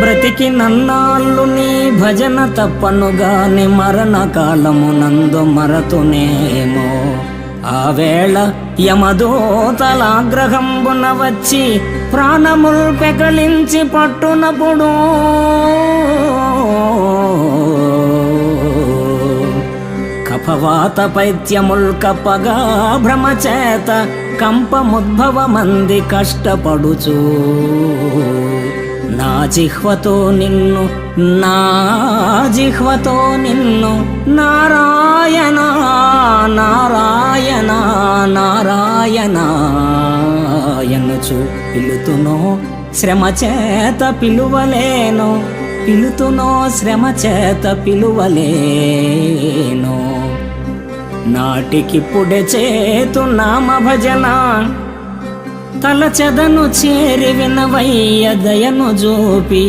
బ్రతికి నన్నాళ్ళు నీ భజన తప్పనుగాని మరణ కాలమునందు మరతునేమో. ఆ వేళ యమదూతలాగ్రహంబున వచ్చి ప్రాణముల్ పెకలించి పట్టునప్పుడు కఫవాత పైత్యముల్ కప్పగా భ్రమచేత కంపముద్భవమంది కష్టపడుచూ. జిహ్వతో నిన్ను నా జిహ్వతో నిన్ను నారాయణ నారాయణ నారాయణ ఎనుచు పిలుతునో శ్రమ చేత పిలువలేను పిలుతునో శ్రమ చేత పిలువలేను. నాటికిప్పుడే చేతు నామ భజన తలచెదను చేరి వినవయ్య దయను జోపి.